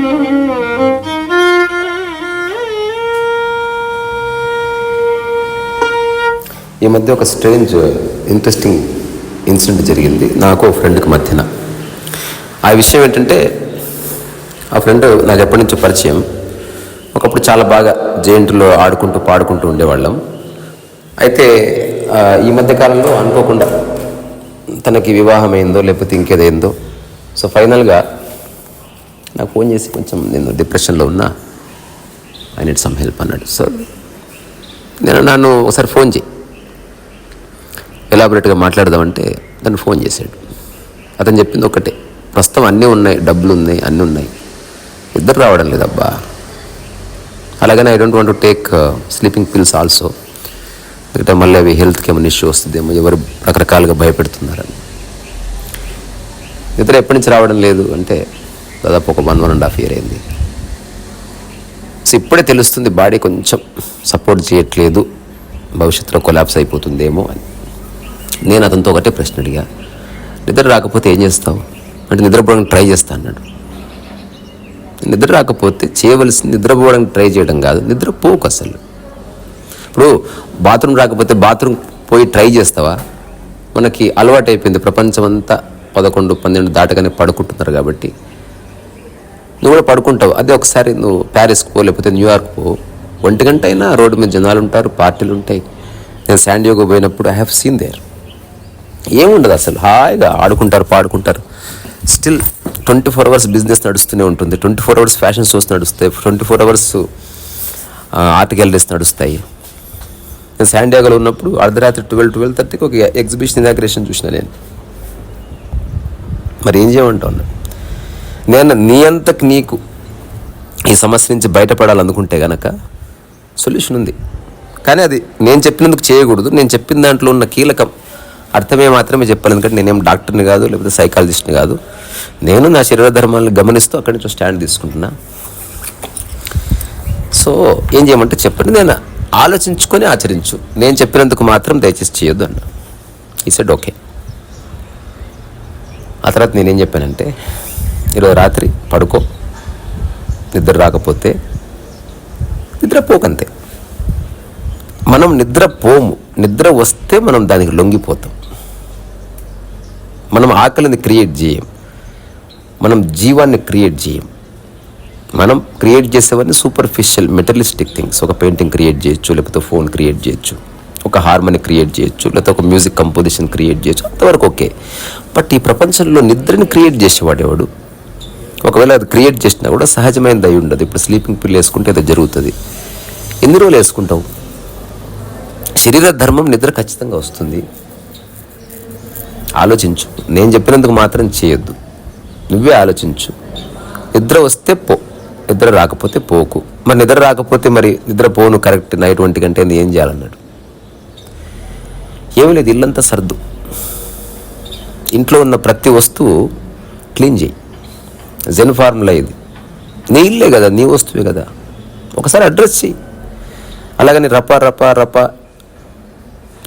ఈ మధ్య ఒక స్ట్రేంజ్ ఇంట్రెస్టింగ్ ఇన్సిడెంట్ జరిగింది. నాకు ఫ్రెండ్కి మధ్యన. ఆ విషయం ఏంటంటే ఆ ఫ్రెండ్ నాకు ఎప్పటి నుంచో పరిచయం. ఒకప్పుడు చాలా బాగా జేఎన్టీలో ఆడుకుంటూ పాడుకుంటూ ఉండేవాళ్ళం. అయితే ఈ మధ్య కాలంలో అనుకోకుండా తనకి వివాహం అయిందో లేకపోతే ఇంకేదైందో. సో ఫైనల్గా నాకు ఫోన్ చేసి కొంచెం నేను డిప్రెషన్లో ఉన్నా ఐ నీడ్ సమ్ హెల్ప్ అన్నాడు. సో నేను నన్ను ఒకసారి ఫోన్ చేయి. ఎలాబొరేట్గా మాట్లాడదామంటే తను ఫోన్ చేశాడు. అతను చెప్పింది ఒకటే ప్రస్తుతం అన్నీ ఉన్నాయి డబ్బులు ఉన్నాయి అన్నీ ఉన్నాయి. ఇద్దరు రావడం లేదబ్బా అలాగనే I don't want to take sleeping pills also ఎందుకంటే మళ్ళీ అవి హెల్త్కి ఏమైనా ఇష్యూ వస్తుందేమో ఎవరు రకరకాలుగా భయపెడుతున్నారని ఇద్దరు ఎప్పటి నుంచి రావడం లేదు అంటే దాదాపు ఒక one one and half year అయింది. సో ఇప్పుడే తెలుస్తుంది బాడీ కొంచెం సపోర్ట్ చేయట్లేదు. భవిష్యత్తులో కొలాప్స్ అయిపోతుందేమో అని. నేను అతనితో ఒకటే ప్రశ్న అడిగా. నిద్ర రాకపోతే ఏం చేస్తావు? అంటే నిద్రపోవడానికి ట్రై చేస్తా అన్నాడు. నిద్ర రాకపోతే చేయవలసింది నిద్రపోవడానికి ట్రై చేయడం కాదు నిద్రపోకు అసలు. ఇప్పుడు బాత్రూమ్ రాకపోతే బాత్రూమ్ పోయి ట్రై చేస్తావా? మనకి అలవాటు అయిపోయింది ప్రపంచం అంతా పదకొండు పన్నెండు దాటగానే పడుకుంటున్నారు కాబట్టి. నువ్వు కూడా పడుకుంటావు. అదే ఒకసారి నువ్వు ప్యారిస్కి పో లేకపోతే న్యూయార్క్ పో ఒంటి గంట అయినా రోడ్డు మీద జనాలు ఉంటారు పార్టీలు ఉంటాయి నేను శాండియోగో పోయినప్పుడు ఐ హ్యావ్ సీన్ దేర్. ఏముండదు అసలు. హాయిగా ఆడుకుంటారు పాడుకుంటారు. Still twenty four hours business నడుస్తూనే ఉంటుంది. Twenty four hours fashion shows నడుస్తాయి. Twenty four hours art galleries నడుస్తాయి. నేను శాండియాగోలో ఉన్నప్పుడు అర్ధరాత్రి ట్వెల్వ్ ట్వెల్వ్ థర్టీకి ఒక ఎగ్జిబిషన్ ఇనాగ్రేషన్ చూసిన నేను. మరి ఏం చేయమంటావు అన్నాడు. నేను నీ అంతకు నీకు ఈ సమస్య నుంచి బయటపడాలనుకుంటే గనక సొల్యూషన్ ఉంది. కానీ అది నేను చెప్పినందుకు చేయకూడదు. నేను చెప్పిన దాంట్లో ఉన్న కీలకం అర్థమే మాత్రమే చెప్పాలి. ఎందుకంటే నేనేం డాక్టర్ని కాదు లేకపోతే సైకాలజిస్ట్ని కాదు. నేను నా శరీర ధర్మాలను గమనిస్తూ అక్కడి నుంచి స్టాండ్ తీసుకుంటున్నా. సో ఏం చేయమంటే చెప్పండి. నేను ఆలోచించుకొని ఆచరించు. నేను చెప్పినందుకు మాత్రం దయచేసి చేయొద్దు అన్న. ఈ సెడ్ ఓకే ఆ తర్వాత నేనేం చెప్పానంటే ఈరోజు రాత్రి పడుకో నిద్ర రాకపోతే నిద్రపోకంతే. మనం నిద్ర పోము నిద్ర వస్తే మనం దానికి లొంగిపోతాం. మనం ఆకలిని క్రియేట్ చేయం. మనం జీవాన్ని క్రియేట్ చేయం. మనం క్రియేట్ చేసేవన్నీ సూపర్ఫిషియల్ మెటలిస్టిక్ థింగ్స్ ఒక పెయింటింగ్ క్రియేట్ చేయొచ్చు లేకపోతే ఫోన్ క్రియేట్ చేయొచ్చు ఒక హార్మోని క్రియేట్ చేయొచ్చు లేకపోతే ఒక మ్యూజిక్ కంపోజిషన్ క్రియేట్ చేయొచ్చు అంతవరకు ఓకే. బట్ ఈ ప్రపంచంలో నిద్రని క్రియేట్ చేసేవాడేవాడు? ఒకవేళ అది క్రియేట్ చేసినా కూడా సహజమైనది అయి ఉండదు. ఇప్పుడు స్లీపింగ్ పిల్ వేసుకుంటే అది జరుగుతుంది. ఎన్ని రోజులు వేసుకుంటావు? శరీర ధర్మం నిద్ర ఖచ్చితంగా వస్తుంది. ఆలోచించు. నేను చెప్పినందుకు మాత్రం చేయొద్దు. నువ్వే ఆలోచించు. నిద్ర వస్తే పో. నిద్ర రాకపోతే పోకు. మరి నిద్ర రాకపోతే మరి నిద్ర పోను కరెక్ట్ నైట్ ఒంటి గంటే ఏం చేయాలన్నాడు. ఏమీ లేదు ఇల్లంతా సర్దు. ఇంట్లో ఉన్న ప్రతి వస్తువు క్లీన్ చేయి. జెన్ ఫార్ములా ఇది. నీ ఇల్లే కదా నీ వస్తువే కదా. ఒకసారి అడ్రస్ చెయ్యి. అలాగని రప రప రప.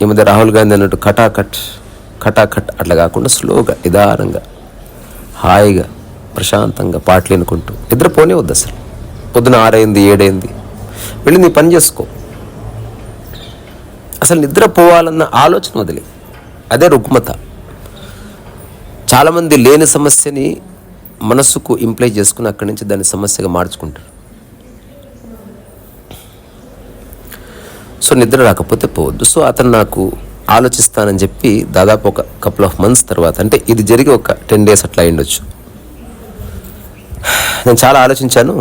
ఈ మధ్య రాహుల్ గాంధీ అన్నట్టు కటాకట్ కటాకట్ అట్లా కాకుండా స్లోగా నిదానంగా హాయిగా ప్రశాంతంగా పాటలు వినుకుంటూ నిద్రపోనే వద్దు అసలు. పొద్దున ఆరైంది ఏడైంది. వెళ్ళి నీ పని చేసుకో. అసలు నిద్రపోవాలన్న ఆలోచన వదిలే. అదే రుగ్మత. చాలామంది లేని సమస్యని మనస్సుకు ఇంప్లై చేసుకుని అక్కడి నుంచి దాన్ని సమస్యగా మార్చుకుంటారు. సో నిద్ర రాకపోతే పోవద్దు. సో అతను నాకు ఆలోచిస్తానని చెప్పి దాదాపు ఒక కపుల్ ఆఫ్ మంత్స్ తర్వాత అంటే ఇది జరిగి ఒక టెన్ డేస్ అట్లా అయిండొచ్చు నేను చాలా ఆలోచించాను.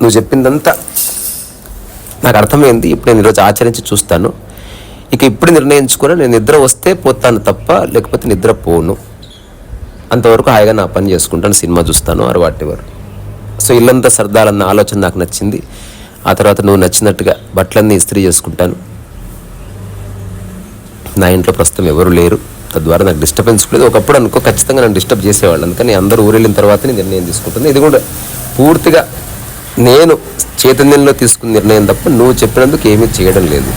నువ్వు చెప్పిందంతా నాకు అర్థమైంది. ఇప్పుడు నేను ఈరోజు ఆచరించి చూస్తాను. ఇక ఇప్పుడు నిర్ణయించుకుని నేను నిద్ర వస్తే పోతాను తప్ప లేకపోతే నిద్ర పోను. అంతవరకు హాయిగా నా పని చేసుకుంటాను సినిమా చూస్తాను ఆర్ వాటి వారు సో ఇల్లంతా సర్దాలన్న ఆలోచన నాకు నచ్చింది. ఆ తర్వాత నువ్వు నచ్చినట్టుగా బట్టలన్నీ ఇస్త్రీ చేసుకుంటాను. నా ఇంట్లో ప్రస్తుతం ఎవరు లేరు. తద్వారా నాకు డిస్టర్బెన్స్ లేదు. ఒకప్పుడు అనుకో ఖచ్చితంగా నన్ను డిస్టర్బ్ చేసేవాళ్ళు. అందుకని అందరూ ఊరెళ్ళిన తర్వాత నేను నిర్ణయం తీసుకుంటాను ఇది కూడా పూర్తిగా నేను చైతన్యంలో తీసుకున్న నిర్ణయం తప్ప నువ్వు చెప్పినందుకు ఏమీ చేయడం లేదు.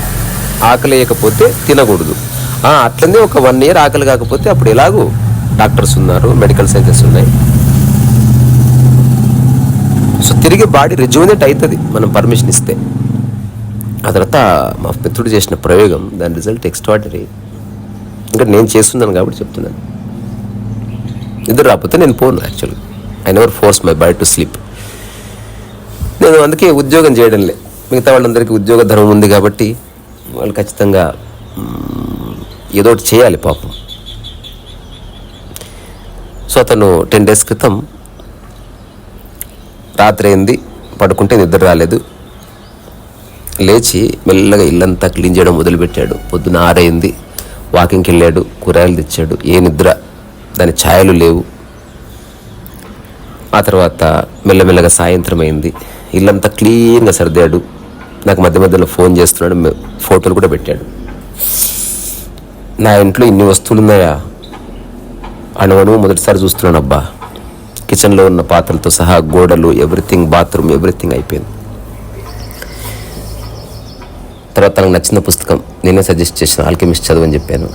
ఆకలేయకపోతే తినకూడదు. అట్లనే ఒక వన్ ఇయర్ ఆకలి కాకపోతే అప్పుడు ఎలాగూ డాక్టర్స్ ఉన్నారు మెడికల్ సైన్సెస్ ఉన్నాయి. సో తిరిగి బాడీ రిజ్యూనేట్ అవుతుంది మనం పర్మిషన్ ఇస్తే. ఆ తర్వాత మా మిత్రుడు చేసిన ప్రయోగం దాని రిజల్ట్ ఎక్స్ట్రాడినరీ ఇంకా నేను చేస్తున్నాను కాబట్టి చెప్తున్నాను. నిద్ర రాకపోతే నేను పోను యాక్చువల్గా I never force my body to sleep నేను అందుకే ఉద్యోగం చేయడంలే. మిగతా వాళ్ళందరికీ ఉద్యోగ ధర్మం ఉంది కాబట్టి వాళ్ళు ఖచ్చితంగా ఏదో ఒకటి చేయాలి పాపం. సో అతను టెన్ డేస్ క్రితం రాత్రి అయింది పడుకుంటే నిద్ర రాలేదు. లేచి మెల్లగా ఇల్లంతా క్లీన్ చేయడం మొదలుపెట్టాడు. పొద్దున ఆరైంది వాకింగ్కి వెళ్ళాడు కూరగాయలు తెచ్చాడు ఏ నిద్ర దాని ఛాయలు లేవు. ఆ తర్వాత మెల్లమెల్లగా సాయంత్రం అయింది ఇల్లంతా క్లీన్గా సర్దాడు. నాకు మధ్య మధ్యలో ఫోన్ చేస్తున్నాడు ఫోటోలు కూడా పెట్టాడు. నా ఇంట్లో ఇన్ని వస్తువులు ఉన్నాయా అణువణువు మొదటిసారి చూస్తున్నాను అబ్బా కిచెన్లో ఉన్న పాత్రలతో సహా గోడలు ఎవ్రీథింగ్ బాత్రూమ్ ఎవ్రీథింగ్ అయిపోయింది. తర్వాత తనకు నచ్చిన పుస్తకం నేనే సజెస్ట్ చేసిన ఆల్కెమిస్ట్ చదవని చెప్పాను.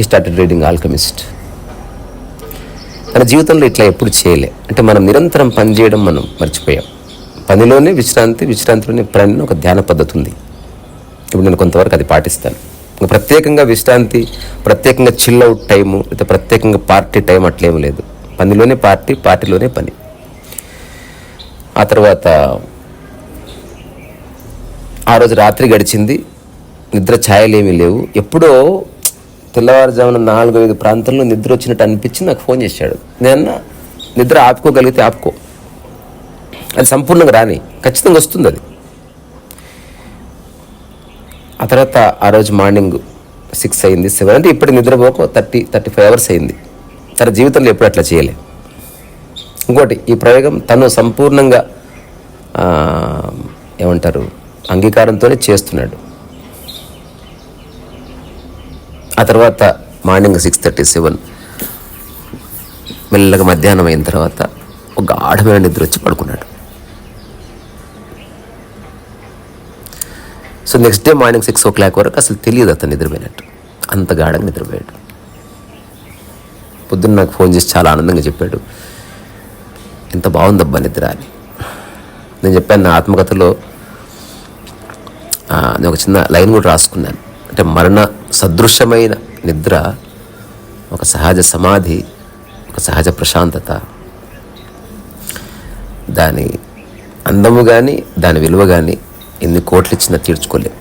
ఈ స్టార్టెడ్ రీడింగ్ ఆల్కెమిస్ట్ తన జీవితంలో ఇట్లా ఎప్పుడు చేయలే. అంటే మనం నిరంతరం పని చేయడం మనం మర్చిపోయాం. పనిలోనే విశ్రాంతి విశ్రాంతిలోనే పని ఒక ధ్యాన పద్ధతి ఉంది. ఇప్పుడు నేను కొంతవరకు అది పాటిస్తాను. ఇంకా ప్రత్యేకంగా విశ్రాంతి ప్రత్యేకంగా చిల్ అవుట్ టైము లేదా ప్రత్యేకంగా పార్టీ టైం అట్లేం లేదు. పనిలోనే పార్టీ పార్టీలోనే పని. ఆ తర్వాత ఆ రోజు రాత్రి గడిచింది. నిద్ర ఛాయలు ఏమీ లేవు. ఎప్పుడో తెల్లవారుజామున నాలుగు ఐదు ప్రాంతంలో నిద్ర వచ్చినట్టు అనిపించి నాకు ఫోన్ చేశాడు. నేను నిద్ర ఆపుకోగలిగితే ఆపుకో. అది సంపూర్ణంగా రాని ఖచ్చితంగా వస్తుంది అది. ఆ తర్వాత ఆ రోజు మార్నింగ్ సిక్స్ అయింది సెవెన్ అంటే ఇప్పటి నిద్రపోక థర్టీ థర్టీ ఫైవ్ అవర్స్ అయింది. తన జీవితంలో ఎప్పుడు అట్లా చేయలే. ఇంకోటి ఈ ప్రయోగం తను సంపూర్ణంగా ఏమంటారు అంగీకారంతోనే చేస్తున్నాడు. ఆ తర్వాత మార్నింగ్ సిక్స్ థర్టీ సెవెన్ మెల్లగా మధ్యాహ్నం అయిన తర్వాత ఒక గాఢమైన నిద్ర వచ్చి పడుకున్నాడు. So next day morning six o'clock వరకు అసలు తెలియదు అతను నిద్రపోయినట్టు. అంత గాఢంగా నిద్రపోయాడు. పొద్దున్న నాకు ఫోన్ చేసి చాలా ఆనందంగా చెప్పాడు. ఎంత బాగుందబ్బా నిద్ర అని. నేను చెప్పాను నా ఆత్మకథలో నేను ఒక చిన్న లైన్ కూడా రాసుకున్నాను. అంటే మరణ సదృశ్యమైన నిద్ర ఒక సహజ సమాధి ఒక సహజ ప్రశాంతత. దాని అందము కానీ దాని విలువ కానీ ఎన్ని కోట్లు ఇచ్చినా తీర్చుకోలేం.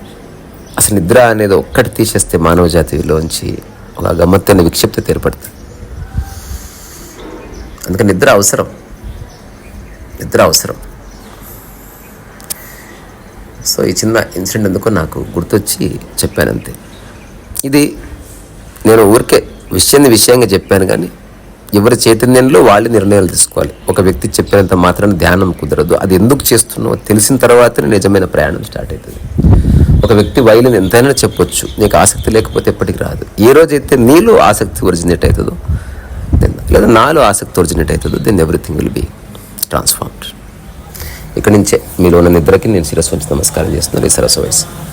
అసలు నిద్ర అనేది ఒక్కటి తీసేస్తే మానవ జాతిలోంచి ఒక గమ్మత్తైన విక్షిప్త ఏర్పడుతుంది. అందుకని నిద్ర అవసరం. నిద్ర అవసరం. సో ఈ చిన్న ఇన్సిడెంట్ ఎందుకో నాకు గుర్తొచ్చి చెప్పాను అంతే ఇది నేను ఊరికే విషయాన్ని విషయంగా చెప్పాను కానీ ఎవరి చైతన్యంలో వాళ్ళు నిర్ణయాలు తీసుకోవాలి. ఒక వ్యక్తి చెప్పినంత మాత్రం ధ్యానం కుదరదు. అది ఎందుకు చేస్తున్నావో? తెలిసిన తర్వాతనే నిజమైన ప్రయాణం స్టార్ట్ అవుతుంది ఒక వ్యక్తి వైలిన్ ఎంతైనా చెప్పొచ్చు. నీకు ఆసక్తి లేకపోతే ఎప్పటికి రాదు. ఏ రోజైతే నీలో ఆసక్తి ఒరిజినేట్ అవుతుందో then లేదా నాలో ఆసక్తి ఒరిజినేట్ అవుతుందో then everything will be transformed ఇక్కడి నుంచే మీలో ఉన్న నిద్రకి నేను శిరస్సు నమస్కారం చేస్తున్నాను. ఈ సరస్సు వయసు